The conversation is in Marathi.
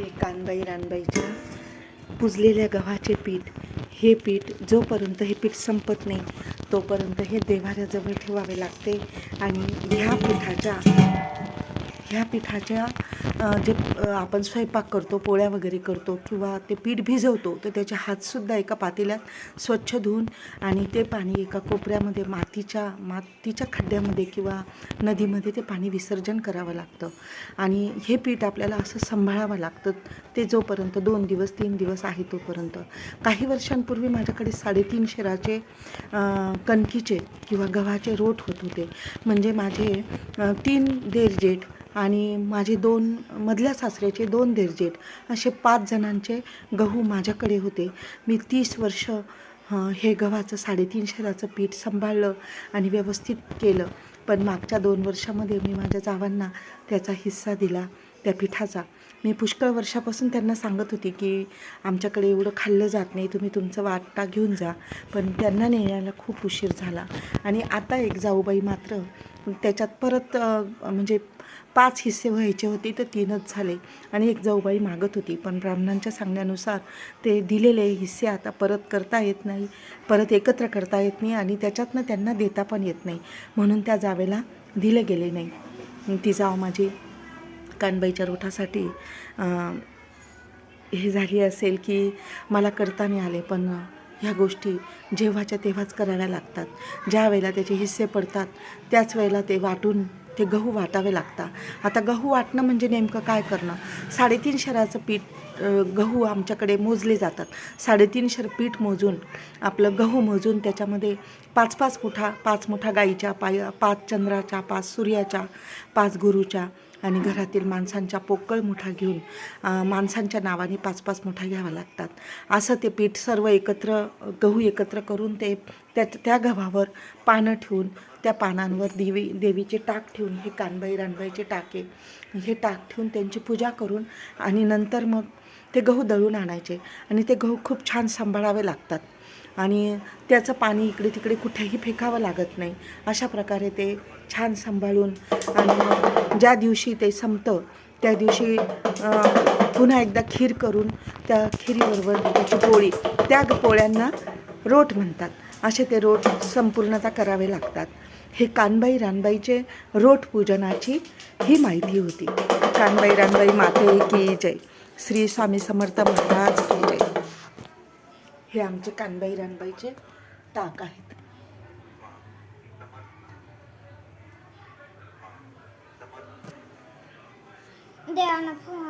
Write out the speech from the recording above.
हे कानबाई रानबाईच्या पुजलेल्या गव्हाचे पीठ हे पीठ जोपर्यंत हे पीठ संपत नाही तोपर्यंत हे देवाऱ्याजवळ ठेवावे लागते आणि ह्या पिठाच्या ह्या पिठाच्या जे आपण स्वयंपाक करतो पोळ्या वगैरे करतो किंवा ते पीठ भिजवतो तर त्याचे हातसुद्धा एका पातेल्यात स्वच्छ धुवून आणि ते पाणी एका कोपऱ्यामध्ये मातीच्या मातीच्या खड्ड्यामध्ये किंवा नदीमध्ये ते पाणी विसर्जन करावं लागतं. आणि हे पीठ आपल्याला असं सांभाळावं लागतं. ते जोपर्यंत दोन दिवस तीन दिवस आहे तोपर्यंत. काही वर्षांपूर्वी माझ्याकडे साडेतीन शेराचे कणकीचे किंवा गव्हाचे रोट होत होते. म्हणजे माझे तीन देर जेठ आणि माझे दोन मधल्या सासऱ्याचे दोन देरजेट असे पाच जणांचे गहू माझ्याकडे होते. मी तीस वर्ष हे गव्हाचं साडेतीन शेराचं पीठ सांभाळलं आणि व्यवस्थित केलं. पण मागच्या दोन वर्षामध्ये मी माझ्या जावांना त्याचा हिस्सा दिला. त्या पिठाचा. मी पुष्कळ वर्षापासून त्यांना सांगत होती की आमच्याकडे एवढं खाल्लं जात नाही तुम्ही तुमचं वाटा घेऊन जा. पण त्यांना नेण्याला खूप उशीर झाला. आणि आता एक जाऊबाई मात्र त्याच्यात परत म्हणजे पाच हिस्से व्हायचे होते तर तीनच झाले. आणि एक जाऊबाई मागत होती. पण ब्राह्मणांच्या सांगण्यानुसार ते दिलेले हिस्से आता परत करता येत नाही परत एकत्र करता येत नाही आणि त्याच्यातनं त्यांना देता पण येत नाही. म्हणून त्या जावेला दिले गेले नाही. ती जाव माझी कानबाईच्या रोठासाठी हे झाली असेल की मला करता नाही आले पण ह्या गोष्टी जेव्हाच्या तेव्हाच कराव्या लागतात. ज्या वेळेला त्याचे हिस्से पडतात त्याच वेळेला ते वाटून ते गहू वाटावे लागतात. आता गहू वाटणं म्हणजे नेमकं काय करणं? साडेतीन शराचं पीठ गहू आमच्याकडे मोजले जातात. साडेतीन शर पीठ मोजून आपलं गहू मोजून त्याच्यामध्ये पाच पाच मुठा पाच मुठा गाईच्या पाय पाच चंद्राच्या पाच सूर्याच्या पाच गुरुच्या आणि घरातील माणसांच्या पोकळ मुठा घेऊन माणसांच्या नावाने पाच पाच मुठा घ्यावा लागतात. असं ते पीठ सर्व एकत्र गहू एकत्र करून ते त्या त्या गव्हावर पानं ठेवून त्या पानांवर देवी देवीचे टाक ठेवून हे कानबाई रानबाईचे टाके हे टाक ठेवून त्यांची पूजा करून आणि नंतर मग ते गहू दळून आणायचे. आणि ते गहू खूप छान सांभाळावे लागतात. आणि त्याचं पाणी इकडे तिकडे कुठेही फेकावं लागत नाही. अशा प्रकारे ते छान सांभाळून आणि ज्या दिवशी ते संपतं त्या दिवशी पुन्हा एकदा खीर करून त्या खिरीबरोबर त्याची पोळी त्या पोळ्यांना रोट म्हणतात. असे ते रोट संपूर्णता करावे लागतात. हे कानबाई रानबाईचे रोट पूजनाची ही माहिती होती. कानबाई रानबाई माते की जय. श्री स्वामी समर्थ महाराज. हे आमचे कानबाई रानबाईचे ताक आहेत. देवाना फोन